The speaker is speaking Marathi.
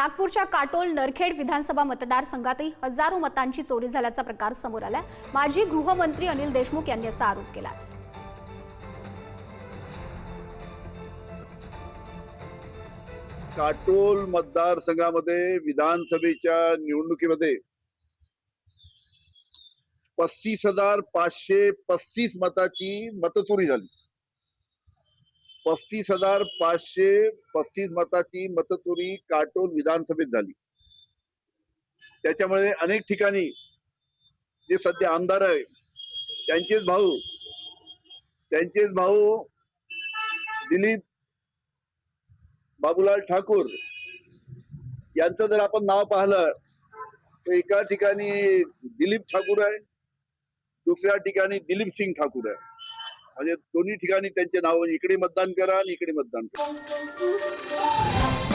नागपूरच्या काटोल नरखेड विधानसभा मतदारसंघातही हजारो मतांची चोरी झाल्याचा प्रकार समोर आलाय. माजी गृहमंत्री अनिल देशमुख यांनी असा आरोप केला. काटोल मतदारसंघामध्ये विधानसभेच्या निवडणुकीमध्ये पस्तीस हजार पाचशे पस्तीस मताची मतचोरी झाली. पस्तीस हजार पाचशे पस्तीस मताची मतचोरी काटोल विधानसभेत झाली. त्याच्यामुळे अनेक ठिकाणी जे सध्या आमदार आहे त्यांचेच भाऊ त्यांचेच भाऊ दिलीप बाबूलाल ठाकूर यांचं जर आपण नाव पाहिलं तर एका ठिकाणी दिलीप ठाकूर आहे दुसऱ्या ठिकाणी दिलीप सिंग ठाकूर आहे. म्हणजे दोन्ही ठिकाणी त्यांचे नाव इकडे मतदान करा आणि इकडे मतदान करा.